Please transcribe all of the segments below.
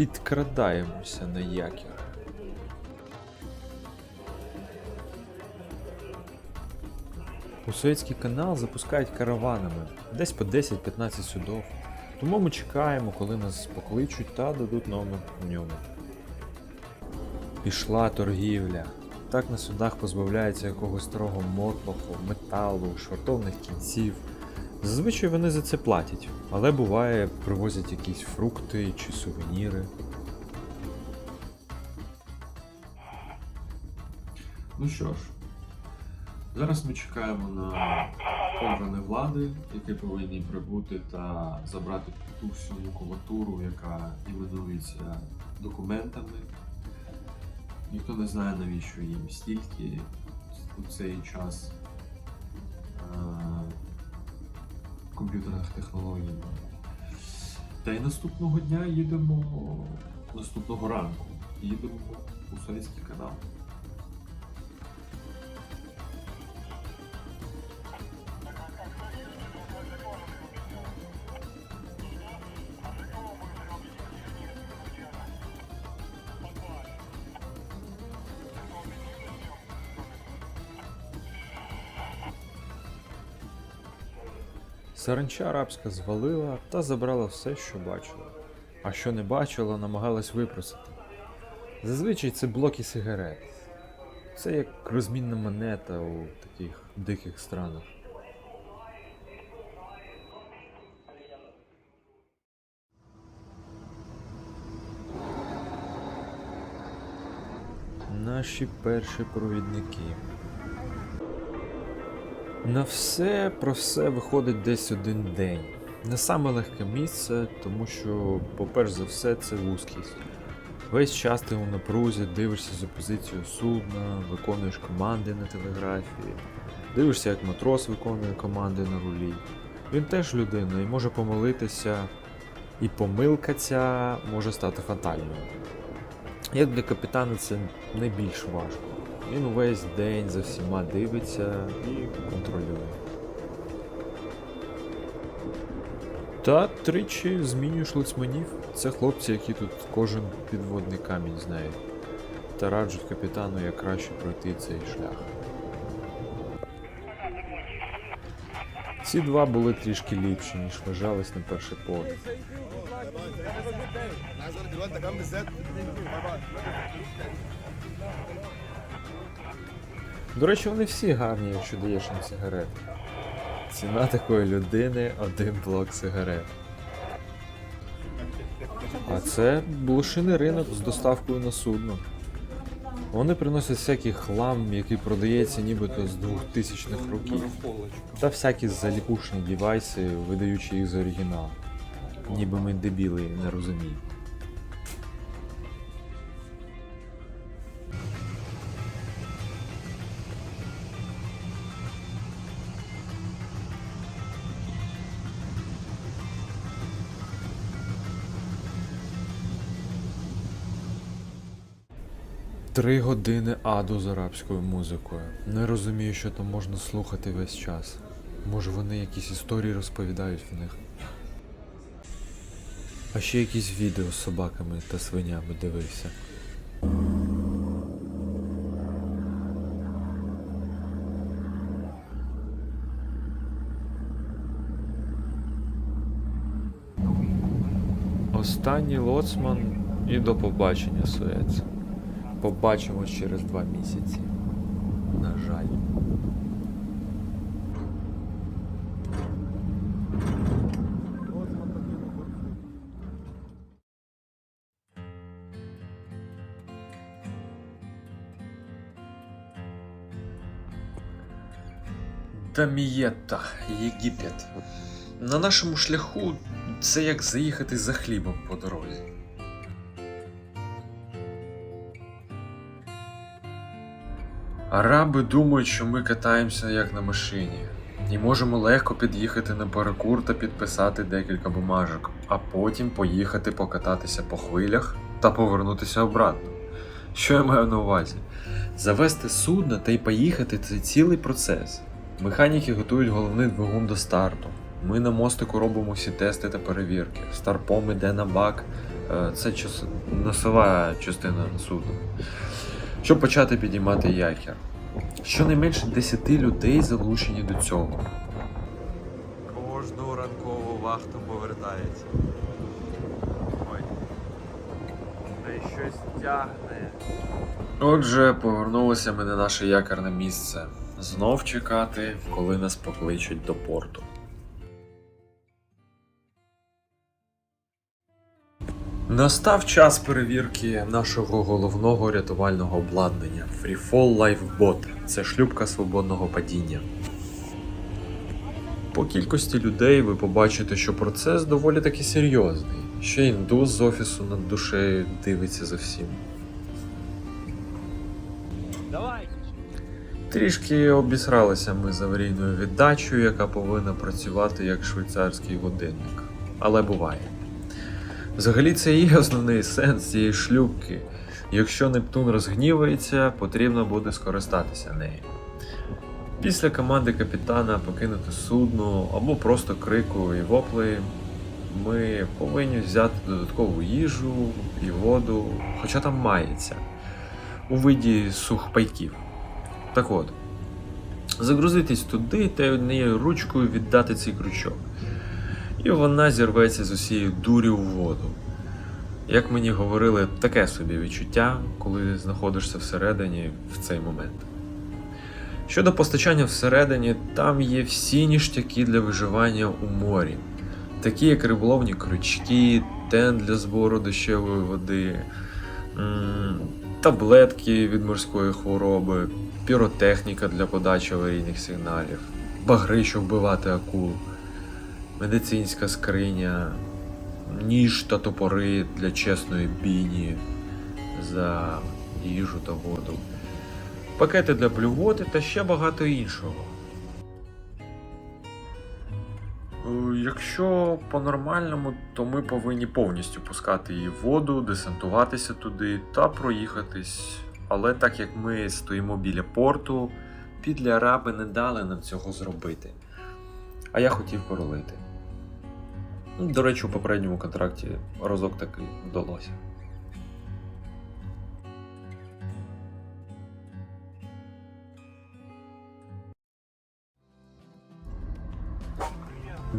Підкрадаємося на якір. У Суецький канал запускають караванами, десь по 10-15 судов. Тому ми чекаємо, коли нас покличуть та дадуть номер в ньому. Пішла торгівля. Так на судах позбавляється якогось старого мотлоху, металу, швартовних кінців. Зазвичай вони за це платять, але буває, привозять якісь фрукти чи сувеніри. Ну що ж, зараз ми чекаємо на органи влади, які повинні прибути та забрати ту всю макулатуру, яка іменується документами. Ніхто не знає, навіщо їм стільки у цей час е, комп'ютерних технологій. Та й наступного дня їдемо, наступного ранку їдемо у Совєтський канал. Саранча арабська звалила та забрала все, що бачила. А що не бачила, намагалась випросити. Зазвичай це блоки сигарет. Це як розмінна монета у таких диких странах. Наші перші провідники. На все про все виходить десь один день. Не саме легке місце, тому що, по-перше за все, це вузькість. Весь час ти у напрузі, дивишся за позицію судна, виконуєш команди на телеграфії, дивишся, як матрос виконує команди на рулі. Він теж людина і може помилитися, і помилка ця може стати фатальною. Як для капітана це найбільш важко. Він увесь день за всіма дивиться і контролює. Та тричі змінюєш лицьманів. Це хлопці, які тут кожен підводний камінь знають. Та раджуть капітану, як краще пройти цей шлях. Ці два були трішки ліпші, ніж вважались на перший погляд. До речі, вони всі гарні, якщо даєш їм сигарети. Ціна такої людини один блок сигарет. А це блошиний ринок з доставкою на судно. Вони приносять всякий хлам, який продається нібито з 2000-х років. Та всякі заліпушні дівайси, видаючи їх за оригінал. Ніби ми дебіли не розуміємо. Три години аду з арабською музикою. Не розумію, що там можна слухати весь час. Може вони якісь історії розповідають в них. А ще якісь відео з собаками та свинями дивився. Останній лоцман і до побачення, Суець. Побачимось через два місяці. На жаль. Дамієта, Єгипет. На нашому шляху це як заїхати за хлібом по дорозі. Араби думають, що ми катаємося як на машині. І можемо легко під'їхати на перекур та підписати декілька бумажок, а потім поїхати покататися по хвилях та повернутися обратно. Що я маю на увазі? Завести судно та й поїхати це цілий процес. Механіки готують головний двигун до старту. Ми на мостику робимо всі тести та перевірки. Старпом іде на бак. Е, Це носова частина судна. Щоб почати підіймати якір. Щонайменше 10 людей залучені до цього. Кожну ранкову вахту повертається. Ой. Та й щось тягне. Отже, повернулися ми на наше якорне місце. Знов чекати, коли нас покличуть до порту. Настав час перевірки нашого головного рятувального обладнання Freefall Lifebot. Це шлюпка свободного падіння. По кількості людей ви побачите, що процес доволі таки серйозний. Ще індус з офісу над душею дивиться за всім. Давай! Трішки обісралися ми з аварійною віддачею, яка повинна працювати як швейцарський годинник. Але буває. Взагалі це і є основний сенс цієї шлюпки. Якщо Нептун розгнівається, потрібно буде скористатися нею. Після команди капітана покинути судно або просто крику і вопли, ми повинні взяти додаткову їжу і воду, хоча там мається, у виді сухпайків. Так от, загрузитись туди та однією ручкою віддати цей крючок. І вона зірветься з усією дурі у воду. Як мені говорили, таке собі відчуття, коли знаходишся всередині в цей момент. Щодо постачання всередині, там є всі ніштяки для виживання у морі, такі як риболовні крючки, тент для збору дощової води, таблетки від морської хвороби, піротехніка для подачі аварійних сигналів, багри, щоб вбивати акул, медицинська скриня, ніж та топори для чесної бійні за їжу та воду, пакети для блювоти та ще багато іншого. Е, Якщо по-нормальному, то ми повинні повністю пускати її в воду, десантуватися туди та проїхатись. Але так як ми стоїмо біля порту, підлі араби не дали нам цього зробити. А я хотів поролити. Ну, До речі, у попередньому контракті разок таки вдалося.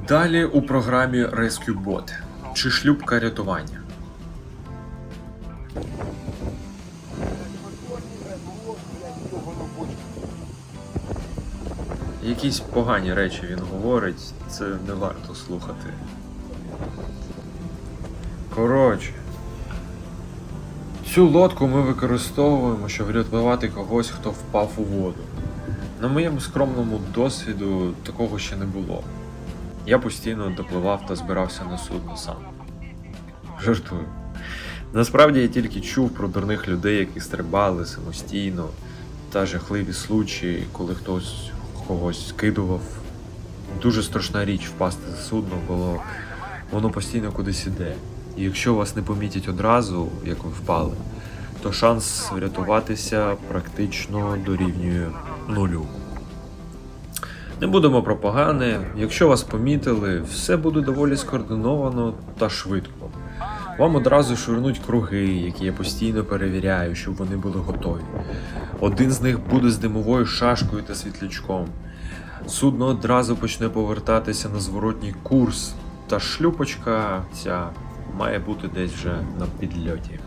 Далі у програмі Rescue Bot чи шлюбка рятування. Якісь погані речі він говорить, це не варто слухати. Коротше. Цю лодку ми використовуємо, щоб врятувати когось, хто впав у воду. На моєму скромному досвіду такого ще не було. Я постійно допливав та збирався на судно сам. Жартую. Насправді я тільки чув про дурних людей, які стрибали самостійно, та жахливі случаї, коли хтось когось скидував. Дуже страшна річ впасти за судно, бо воно постійно кудись іде. І якщо вас не помітять одразу, як ви впали, то шанс врятуватися практично дорівнює нулю. Не будемо про погане. Якщо вас помітили, все буде доволі скоординовано та швидко. Вам одразу швирнуть круги, які я постійно перевіряю, щоб вони були готові. Один з них буде з димовою шашкою та світлячком. Судно одразу почне повертатися на зворотній курс, та шлюпочка ця має бути десь вже на підльоті.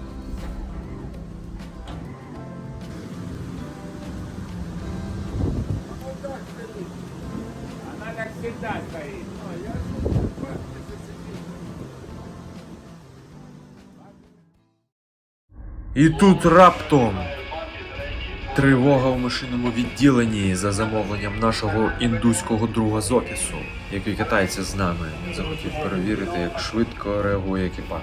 І тут раптом тривога в машинному відділенні за замовленням нашого індуського друга з офісу, який катається з нами. Він захотів перевірити, як швидко реагує екіпаж.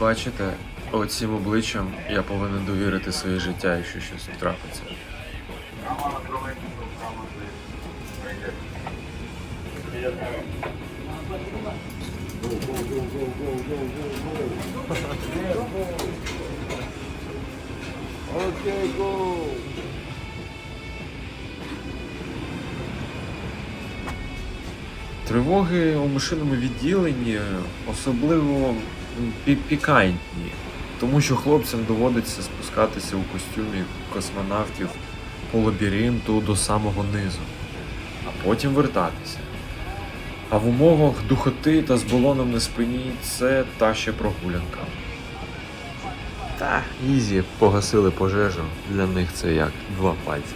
Бачите, оцім обличчям я повинен довірити своє життя, якщо щось трапиться. Тривоги у машинному відділенні особливо пікантні, тому що хлопцям доводиться спускатися у костюмі космонавтів по лабіринту до самого низу, а потім вертатися. А в умовах духоти та з балоном на спині це та ще прогулянка. Та, ізі, погасили пожежу, для них це як два пальці.